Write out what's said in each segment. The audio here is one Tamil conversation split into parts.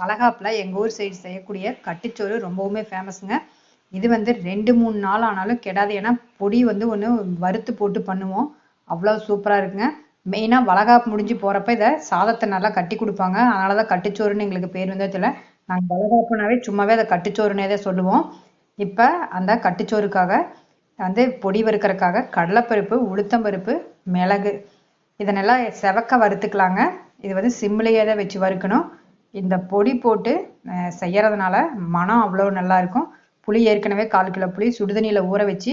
வளகாப்பில் எங்கள் ஊர் சைடு செய்யக்கூடிய கட்டுச்சோறு ரொம்பவுமே ஃபேமஸுங்க இது வந்து ரெண்டு மூணு நாள் ஆனாலும் கெடாது. ஏன்னா பொடி வந்து ஒன்று வறுத்து போட்டு பண்ணுவோம். அவ்வளோ சூப்பராக இருக்குங்க. மெயினாக வளகாப்பு முடிஞ்சு போகிறப்ப இதை சாதத்தை நல்லா கட்டி கொடுப்பாங்க. அதனால தான் கட்டுச்சோறுன்னு எங்களுக்கு பேர் வந்து தெரியல. நாங்கள் வளகாப்புனாவே சும்மாவே அதை கட்டுச்சோறுனே தான் சொல்லுவோம். இப்போ அந்த கட்டுச்சோறுக்காக வந்து பொடி வறுக்கிறதுக்காக கடலைப்பருப்பு உளுத்தம்பருப்பு மிளகு இதனெல்லாம் செவக்க வறுத்துக்கலாங்க. இது வந்து சிம்லேயே தான் வச்சு வறுக்கணும். இந்த பொடி போட்டு செய்கிறதுனால செய்யறதுனால மனம் அவ்வளோ நல்லா இருக்கும். புளி ஏற்கனவே கால் கிலோ புளி சுடுதண்ணியில் ஊற வச்சு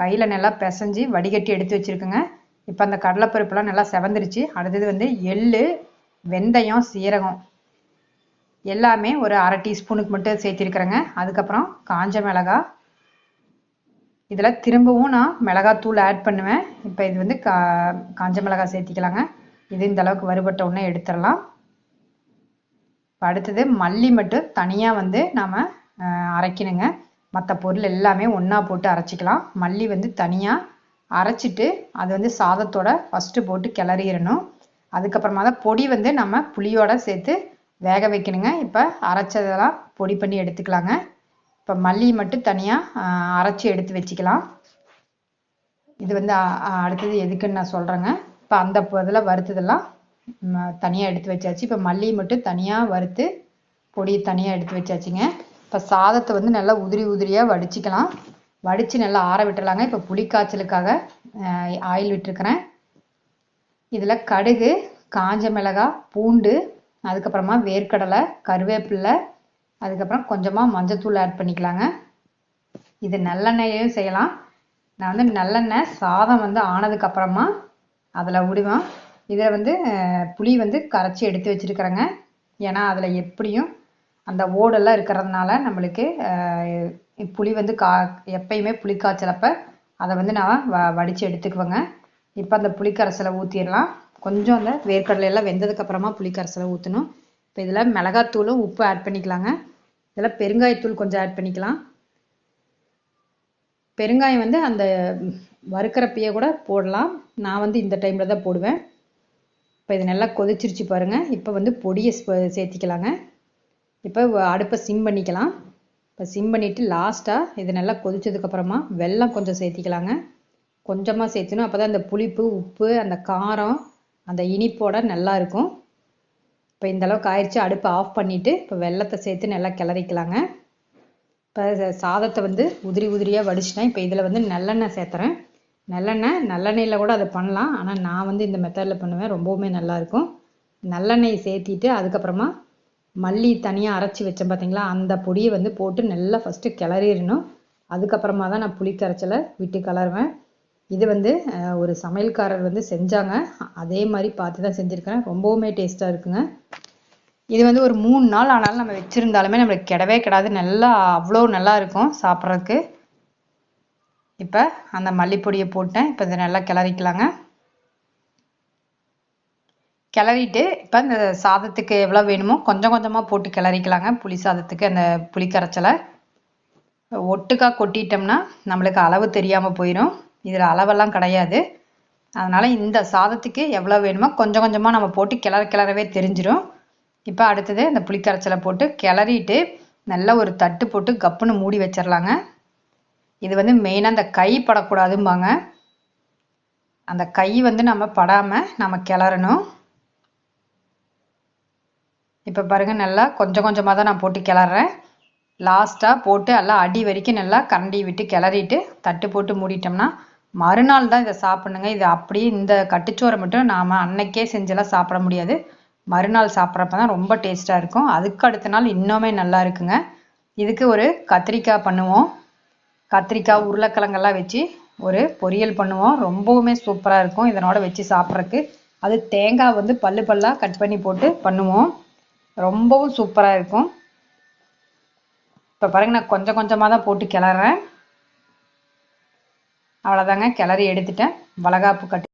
கையில் நல்லா பிசைஞ்சு வடிகட்டி எடுத்து வச்சிருக்குங்க. இப்போ அந்த கடலைப்பருப்புலாம் நல்லா செவந்துருச்சு. அடுத்தது வந்து எள் வெந்தயம் சீரகம். எல்லாமே ஒரு அரை டீஸ்பூனுக்கு மட்டும் சேர்த்திருக்கிறேங்க. அதுக்கப்புறம் காஞ்ச மிளகாய் இதில் திரும்பவும் நான் மிளகாத்தூள் ஆட் பண்ணுவேன். இப்போ இது வந்து கா காஞ்ச மிளகா சேர்த்திக்கலாங்க. இது இந்த அளவுக்கு வறுபட்ட உடனே எடுத்துடலாம். அடுத்தது மல்லி மட்டும் தனியாக வந்து நாம் அரைக்கணுங்க. மற்ற பொருள் எல்லாமே ஒன்றா போட்டு அரைச்சிக்கலாம். மல்லி வந்து தனியாக அரைச்சிட்டு அது வந்து சாதத்தோட ஃபஸ்ட்டு போட்டு கிளறிடணும். அதுக்கப்புறமா தான் பொடி வந்து நம்ம புளியோட சேர்த்து வேக வைக்கணுங்க. இப்போ அரைச்சதெல்லாம் பொடி பண்ணி எடுத்துக்கலாங்க. இப்போ மல்லி மட்டும் தனியாக அரைச்சி எடுத்து வச்சுக்கலாம். இது வந்து அடுத்தது எதுக்குன்னு நான் சொல்கிறேங்க இப்போ அந்த இதில் வறுத்ததெல்லாம் தனியாக எடுத்து வச்சாச்சு. இப்போ மல்லியை மட்டும் தனியாக வறுத்து பொடி தனியாக எடுத்து வச்சாச்சுங்க. இப்போ சாதத்தை வந்து நல்லா உதிரி உதிரியாக வடிச்சிக்கலாம். வடித்து நல்லா ஆற விட்டுடலாங்க இப்போ புளி காய்ச்சலுக்காக ஆயில் விட்டுருக்கிறேன். இதில் கடுகு காஞ்ச மிளகாய் பூண்டு அதுக்கப்புறமா வேர்க்கடலை கருவேப்பிலை அதுக்கப்புறம் கொஞ்சமாக மஞ்சத்தூள் ஆட் பண்ணிக்கலாங்க. இது நல்லெண்ணெயையும் செய்யலாம். நான் வந்து நல்லெண்ணெய் சாதம் வந்து ஆனதுக்கப்புறமா அதில் விடுவேன் இதில் வந்து புளி வந்து கரைச்சி எடுத்து வச்சிருக்கிறேங்க. ஏன்னா அதில் எப்படியும் அந்த ஓடெல்லாம் இருக்கிறதுனால நம்மளுக்கு புளி வந்து கா எப்பயுமே புளி காய்ச்சலப்ப அதை வந்து நான் வ வடித்து எடுத்துக்குவேங்க. இப்போ அந்த புளி கரைசலை ஊற்றிடலாம் கொஞ்சம் அந்த வேர்க்கடலையெல்லாம் வெந்ததுக்கப்புறமா புளி கரைசலை ஊற்றணும் இப்போ இதில் மிளகாத்தூளும் உப்பு ஆட் பண்ணிக்கலாங்க. இதில் பெருங்காயத்தூள் கொஞ்சம் ஆட் பண்ணிக்கலாம். பெருங்காயம் வந்து அந்த வறுக்கிறப்பையே கூட போடலாம். நான் வந்து இந்த டைமில் தான் போடுவேன். இப்போ இது நல்லா கொதிச்சிருச்சு பாருங்கள் இப்போ வந்து பொடியை சேர்த்திக்கலாங்க. இப்போ அடுப்பை சிம் பண்ணிக்கலாம். இப்போ சிம் பண்ணிவிட்டு லாஸ்ட்டாக இது நல்லா கொதிச்சதுக்கப்புறமா வெல்லம் கொஞ்சம் சேர்த்திக்கலாங்க. கொஞ்சமாக சேர்த்துணும் அப்போ தான் அந்த புளிப்பு உப்பு அந்த காரம் அந்த இனிப்போட நல்லா இருக்கும். இப்போ இந்த அளவுக்கு ஆயிடுச்சு அடுப்பை ஆஃப் பண்ணிவிட்டு இப்போ வெல்லத்தை சேர்த்து நல்லா கிளறிக்கலாங்க. இப்போ சாதத்தை வந்து உதிரி உதிரியாக வடிச்சிட்டேன். இப்போ இதில் வந்து நல்லெண்ணெய் சேர்த்துறேன். நல்லெண்ணெய் நல்லெண்ணெயில் கூட அதை பண்ணலாம். ஆனால் நான் வந்து இந்த மெத்தடில் பண்ணுவேன். ரொம்பவுமே நல்லாயிருக்கும். நல்லெண்ணெய் சேர்த்திட்டு அதுக்கப்புறமா மல்லி தனியாக அரைச்சி வச்சேன் பார்த்தீங்களா அந்த பொடியை வந்து போட்டு நல்லா ஃபஸ்ட்டு கிளறிடணும். அதுக்கப்புறமா தான் நான் புளி கரைச்சலை விட்டு கிளறுவேன். இது வந்து ஒரு சமையல்காரர் வந்து செஞ்சாங்க. அதே மாதிரி பார்த்து தான் செஞ்சுருக்கிறேன். ரொம்பவுமே டேஸ்ட்டாக இருக்குங்க. இது வந்து ஒரு மூணு நாள் ஆனாலும் நம்ம வச்சுருந்தாலுமே நம்மளுக்கு கிடவே கிடாது. நல்லா அவ்வளோ நல்லா இருக்கும் சாப்பிட்றதுக்கு. இப்போ அந்த மல்லிப்பொடியை போட்டேன். இப்போ இதை நல்லா கிளறிக்கலாங்க. கிளறிட்டு இப்போ இந்த சாதத்துக்கு எவ்வளோ வேணுமோ கொஞ்சம் கொஞ்சமாக போட்டு கிளறிக்கலாங்க. புளி சாதத்துக்கு அந்த புளி கரைச்சலை ஒட்டுக்கா கொட்டிட்டோம்னா நம்மளுக்கு அளவு தெரியாமல் போயிடும் இதில் அளவெல்லாம் கிடையாது. அதனால் இந்த சாதத்துக்கு எவ்வளோ வேணுமோ கொஞ்சம் கொஞ்சமாக நம்ம போட்டு கிளற கிளறவே தெரிஞ்சிடும் இப்போ அடுத்தது இந்த புளிக்கரைச்சலை போட்டு கிளறிட்டு நல்லா ஒரு தட்டு போட்டு கப்புன்னு மூடி வச்சிடலாங்க இது வந்து மெயினாக அந்த கை படக்கூடாதும்பாங்க. அந்த கை வந்து நம்ம படாமல் நம்ம கிளறணும். இப்போ பாருங்க நல்லா கொஞ்சம் கொஞ்சமாக தான் நான் போட்டு கிளறேன். லாஸ்ட்டாக போட்டு எல்லாம் அடி வரைக்கும் நல்லா கரண்டி விட்டு கிளறிட்டு தட்டு போட்டு மூடிட்டோம்னா மறுநாள் தான் இதை சாப்பிடுங்க இது அப்படியே இந்த கட்டுச்சோறை மட்டும் நாம் அன்னைக்கே செஞ்செல்லாம் சாப்பிட முடியாது. மறுநாள் சாப்பிட்றப்ப தான் ரொம்ப டேஸ்ட்டாக இருக்கும். அதுக்கு அடுத்த நாள் இன்னுமே நல்லா இருக்குங்க. இதுக்கு ஒரு கத்திரிக்காய் பண்ணுவோம். கத்திரிக்காய் உருளைக்கிழங்கெல்லாம் வச்சு ஒரு பொரியல் பண்ணுவோம். ரொம்பவுமே சூப்பராக இருக்கும். இதனோட வச்சு சாப்பிட்றதுக்கு. அது தேங்காய் வந்து பல்லு பல்லாக கட் பண்ணி போட்டு பண்ணுவோம். ரொம்பவும் சூப்பராக இருக்கும். இப்போ பாருங்க நான் கொஞ்சம் கொஞ்சமாக தான் போட்டு கிளறேன். அவ்வளோதாங்க கிளறி எடுத்துட்டேன். வளகாப்பு கட்டி